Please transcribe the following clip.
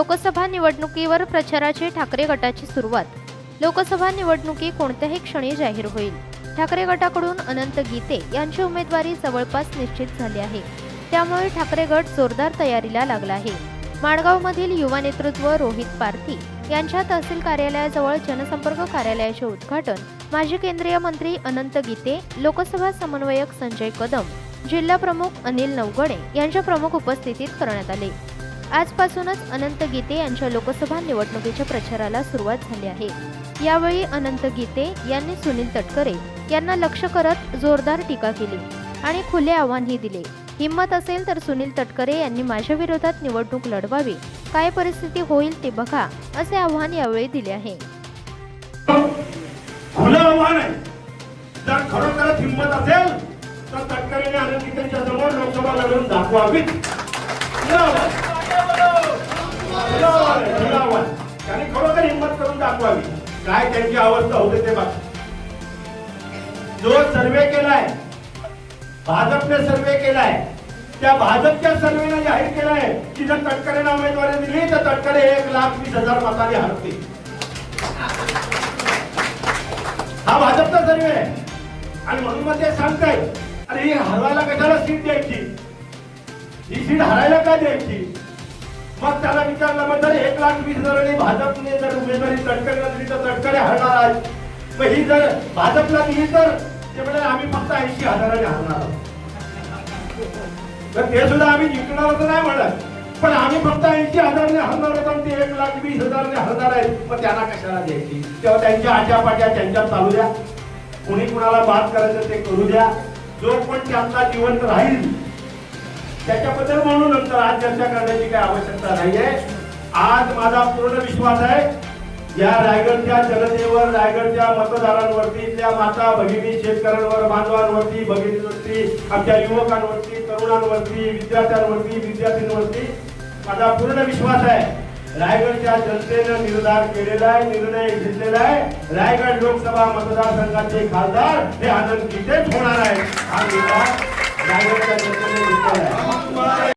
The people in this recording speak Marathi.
लोकसभा निवडणुकीवर प्रचाराची ठाकरे गटाची सुरुवात. लोकसभा निवडणुकी कोणत्याही क्षणी जाहीर होईल. ठाकरे गटाकडून अनंत गीते यांची उमेदवारी जवळपास निश्चित झाली आहे. त्यामुळे ठाकरे गट जोरदार तयारीला लागला आहे. माणगावमधील युवा नेतृत्व रोहित पार्थी यांच्या तहसील कार्यालयाजवळ जनसंपर्क कार्यालयाचे उद्घाटन माजी केंद्रीय मंत्री अनंत गीते लोकसभा समन्वयक संजय कदम जिल्हा प्रमुख अनिल नवगणे यांच्या प्रमुख उपस्थितीत करण्यात आले. आजपासूनच अनंत गीते यांच्या लोकसभा निवडणुकीच्या प्रचाराला सुरुवात झाली आहे. यावेळी अनंत गीते यांनी सुनील तटकरे यांना लक्ष करत जोरदार टीका केली आणि खुले आव्हानही दिले. हिंमत असेल तर सुनील तटकरे यांनी माझ्या विरोधात निवडणूक लढवावी. काय परिस्थिती होईल ते बघा असे आव्हान यावेळी दिले आहे. खुलं आव्हान आहे. जर खरोखरच हिंमत असेल तर तटकरेने समोर लोकसभा लढून दाखवावी काय त्यांची अवस्था होते ते बघा जो सर्वे केलाय भाजपने सर्वे केलाय त्या भाजपच्या सर्वेने जाहीर केलाय की जर तटकरेला उमेदवारी दिली तर तटकरे एक लाख वीस हजार मताने हरते हा भाजपचा सर्वे आहे. आणि म्हणून मग ते सांगतायत अरे ही हरवायला कशाला सीट द्यायची? ही सीट हरायला का द्यायची? मग त्याला विचारलं मग जर एक लाख वीस हजारांनी भाजपने जर उमेदवारी तटकरेला दिली तर तडकडे हरणार आहे. मग ही जर भाजपला दिली तर ते म्हणजे आम्ही फक्त ऐंशी हजाराने हरणार आहोत. तर ते सुद्धा आम्ही जिंकणार असं नाही म्हणत. पण आम्ही फक्त ऐंशी हजारने हरणार होतो आणि ते एक लाख वीस हजारने हरणार आहेत. मग त्यांना कशाला द्यायची? तेव्हा त्यांच्या आट्यापाट्या त्यांच्या चालू द्या. कुणी कुणाला बात करायचं ते करू द्या. जो पण त्यांचा जिवंत राहील त्याच्याबद्दल म्हणून नंतर आज चर्चा करण्याची काही आवश्यकता नाहीये. आज माझा पूर्ण विश्वास आहे या रायगडच्या जनतेवर रायगडच्या मतदारांवरती त्या माता भगिनी शेतकऱ्यांवर बांधवांवरती भगिनीवरती आमच्या युवकांवरती तरुणांवरती विद्यार्थ्यांवरती विद्यार्थींवरती माझा पूर्ण विश्वास आहे. रायगडच्या जनतेनं निर्धार केलेला आहे निर्णय घेतलेला आहे. रायगड लोकसभा मतदारसंघाचे खासदार हे आनंद गीतेच होणार आहे हा निर्धार Garota, eu